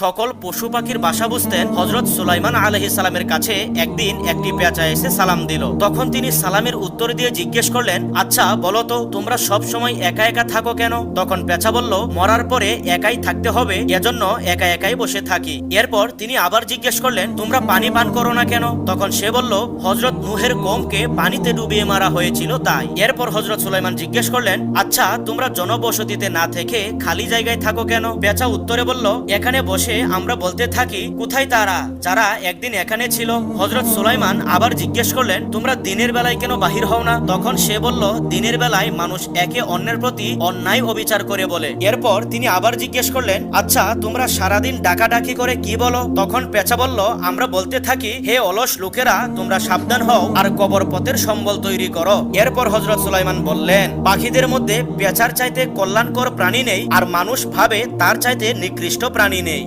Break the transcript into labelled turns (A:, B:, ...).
A: সকল পশু পাখির বাসা বুঝতেন হজরত সুলাইমান আলহি সালামের কাছে একদিন একটি পেঁচা এসে সালাম দিল। তখন তিনি সালামের উত্তর দিয়ে জিজ্ঞেস করলেন আচ্ছা বলো তো, তোমরা সব সময় একা একা থাকো কেন? তখন পেঁচা বলল, মরার পরে একাই থাকতে হবে, এজন্য একা একাই বসে থাকি। এরপর তিনি আবার জিজ্ঞেস করলেন, তোমরা পানি পান করো না কেন? তখন সে বলল হজরত নুহের কমকে পানিতে ডুবিয়ে মারা হয়েছিল তাই। এরপর হজরত সুলাইমান জিজ্ঞেস করলেন আচ্ছা তোমরা জনবসতিতে না থেকে খালি জায়গায় থাকো কেন? পেঁচা উত্তরে বলল, এখানে বসে আমরা বলতে থাকি, কোথায় তারা? যারা একদিন এখানে ছিল হজরত সুলাইমান আবার জিজ্ঞেস করলেন, তোমরা দিনের বেলায় কেন বাহির হও না? তখন সে বলল, দিনের বেলায় মানুষ একে অন্যের প্রতি অন্যায় অবিচার করে বলে। এরপর তিনি আবার জিজ্ঞেস করলেন আচ্ছা তোমরা সারাদিন ডাকাডাকি করে কি বলো? তখন পেঁচা বলল, আমরা বলতে থাকি, হে অলস লোকেরা, তোমরা সাবধান হও আর কবর পথের সম্বল তৈরি করো। এরপর হজরত সুলাইমান বললেন পাখিদের মধ্যে পেঁচার চাইতে কল্যাণকর প্রাণী নেই আর মানুষ ভাবে তার চাইতে নিকৃষ্ট প্রাণী নেই।